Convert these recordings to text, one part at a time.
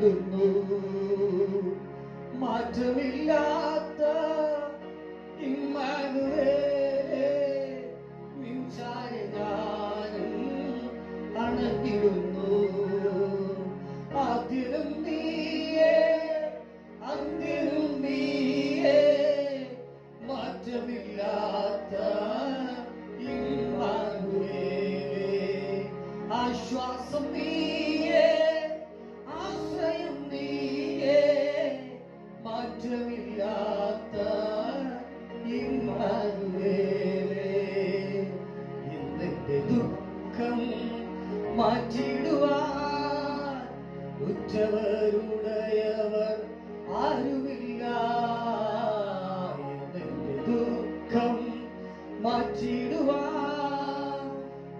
ending മാറ്റിടുവാൻ ഉറ്റവരുടയവർ ആരുമില്ല. എന്നെ ദുഃഖം മാറ്റിടുവാൻ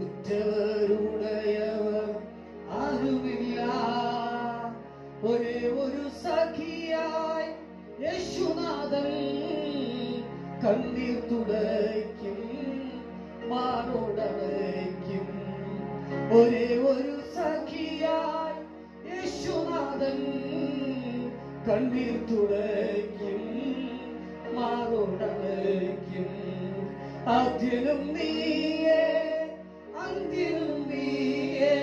ഉറ്റവരുടയവർ ആരുമില്ല. ഒരേ ഒരു സഖിയായി യശുനാഥൻ കണ്ണീർ തുടയ്ക്കും മാറോടയ്ക്കും ഒരേ ഒരു സഖിയായി യേശുനാഥൻ കണ്ണീർ തുടയ്ക്കും മാറോടയ്ക്കും അതിലും നീയേ അന്തിലും നീയേ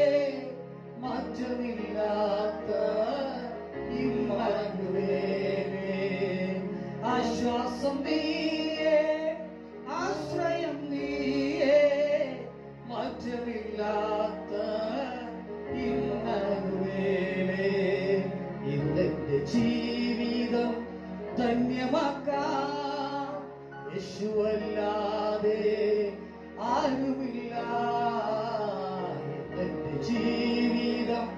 മാറ്റമില്ലാത്ത ഇമ്മാനുവേലേ ആശ്വാസം നീയേ ധന്യമാക്കാം യേശുവല്ലാതെ ആരുമില്ല. എന്റെ ജീവിതം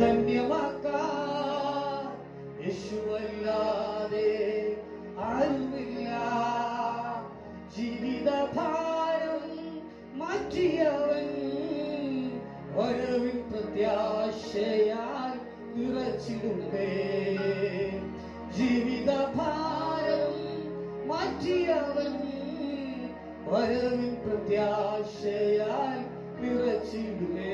ധന്യമാക്കാം. യേശുവല്ലാതെ ആരുമില്ല. ജീവിതഭാരം മാറ്റിയവൻ വരവിൻ പ്രത്യാശയാൽ നിറച്ചിടുന്നേ പ്രത്യാശയാൽ നിറച്ചിടുന്നേ.